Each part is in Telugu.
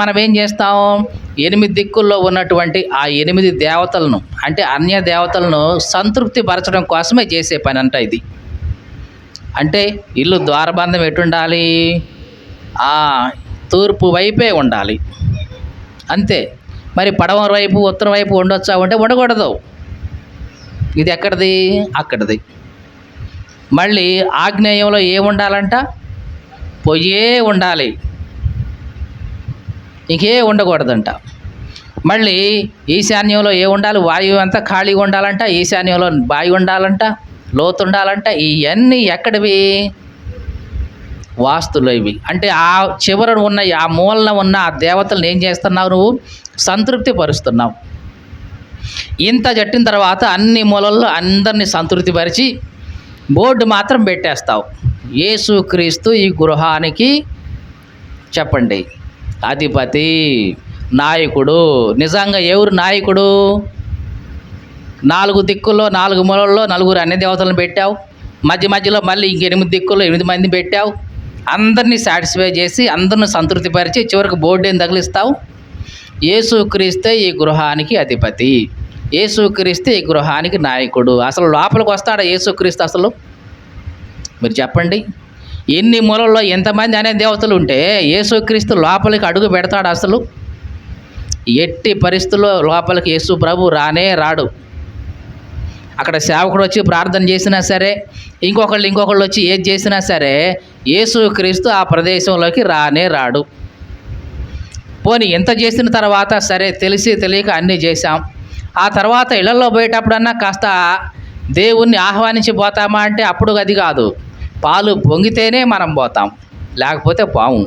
మనం ఏం చేస్తాం? ఎనిమిది దిక్కుల్లో ఉన్నటువంటి ఆ ఎనిమిది దేవతలను అంటే అన్య దేవతలను సంతృప్తి పరచడం కోసమే చేసే పని అంట ఇది. అంటే ఇల్లు ద్వారబంధం ఎటుండాలి? ఆ తూర్పు వైపే ఉండాలి. అంతే. మరి పడవ వైపు ఉత్తరం వైపు ఉండొచ్చా? అంటే ఉండకూడదు. ఇది ఎక్కడిది? అక్కడిది. మళ్ళీ ఆగ్నేయంలో ఏముండాలంట పొయ్యే ఉండాలి. ఇంకే ఉండకూడదంట. మళ్ళీ ఈశాన్యంలో ఏ ఉండాలి? వాయువు అంతా ఖాళీగా ఉండాలంట ఈశాన్యంలో వాయు ఉండాలంట లోతు ఉండాలంట ఇవన్నీ ఎక్కడివి? వాస్తులు ఇవి. అంటే ఆ చివర ఉన్న ఆ మూలన ఉన్న ఆ దేవతలను ఏం చేస్తున్నావు నువ్వు? సంతృప్తి పరుస్తున్నావు. ఇంత జట్టిన తర్వాత అన్ని మూలల్లో అందరినీ సంతృప్తిపరిచి బోర్డు మాత్రం పెట్టేస్తావు. యేసుక్రీస్తు ఈ గృహానికి చెప్పండి. అధిపతి నాయకుడు. నిజంగా ఎవరు నాయకుడు? నాలుగు దిక్కుల్లో నాలుగు మూలల్లో నలుగురు అన్ని దేవతలను పెట్టావు. మధ్య మధ్యలో మళ్ళీ ఇంక ఎనిమిది దిక్కుల్లో ఎనిమిది మంది పెట్టావు. అందరినీ సాటిస్ఫై చేసి అందరిని సంతృప్తిపరిచి చివరికి బోర్డేని తగిలిస్తావు. యేసుక్రీస్తే ఈ గృహానికి అధిపతి. యేసుక్రీస్తే ఈ గృహానికి నాయకుడు. అసలు లోపలికి వస్తాడా యేసుక్రీస్తు అసలు? మీరు చెప్పండి. ఎన్ని మూలల్లో ఎంతమంది అనే దేవతలు ఉంటే యేసుక్రీస్తు లోపలికి అడుగు పెడతాడు అసలు. ఎట్టి పరిస్థితుల్లో లోపలికి యేసు ప్రభు రానే రాడు. అక్కడ సేవకుడు వచ్చి ప్రార్థన చేసినా సరే ఇంకొకళ్ళు ఇంకొకళ్ళు వచ్చి ఏది చేసినా సరే యేసుక్రీస్తు ఆ ప్రదేశంలోకి రానే రాడు. పోనీ ఎంత చేసిన తర్వాత సరే తెలిసి తెలియక అన్నీ చేశాం. ఆ తర్వాత ఇళ్ళలో పోయేటప్పుడన్నా కాస్త దేవుణ్ణి ఆహ్వానించి పోతామా అంటే అప్పుడు అది కాదు. పాలు పొంగితేనే మనం పోతాం. లేకపోతే పాము.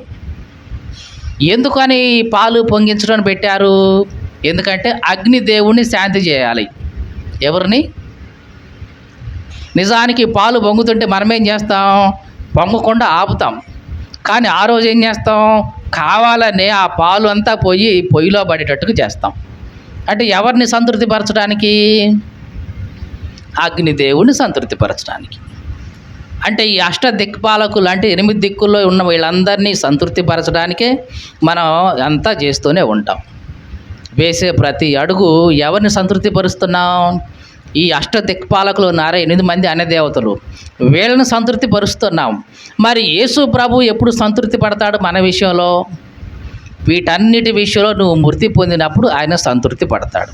ఎందుకని ఈ పాలు పొంగించడం పెట్టారు? ఎందుకంటే అగ్ని దేవుణ్ణి శాంతి చేయాలి. ఎవరిని? నిజానికి పాలు పొంగుతుంటే మనమేం చేస్తాం? పొంగకుండా ఆపుతాం. కానీ ఆ రోజు ఏం చేస్తాం? కావాలనే ఆ పాలు అంతా పోయి పొయ్యిలో పడేటట్టుగా చేస్తాం. అంటే ఎవరిని సంతృప్తిపరచడానికి? అగ్నిదేవుని సంతృప్తిపరచడానికి. అంటే ఈ అష్ట దిక్పాలకులు అంటే ఎనిమిది దిక్కుల్లో ఉన్న వీళ్ళందరినీ సంతృప్తిపరచడానికే మనం అంతా చేస్తూనే ఉంటాం. వేసే ప్రతి అడుగు ఎవరిని సంతృప్తిపరుస్తున్నాం? ఈ అష్ట దిక్పాలకులు ఉన్నారా ఎనిమిది మంది అనే దేవతలు వీళ్ళని సంతృప్తి పరుస్తున్నాం మరి యేసు ప్రభు ఎప్పుడు సంతృప్తి పడతాడు మన విషయంలో? వీటన్నిటి విషయంలో నువ్వు మృతి పొందినప్పుడు ఆయన సంతృప్తి పడతాడు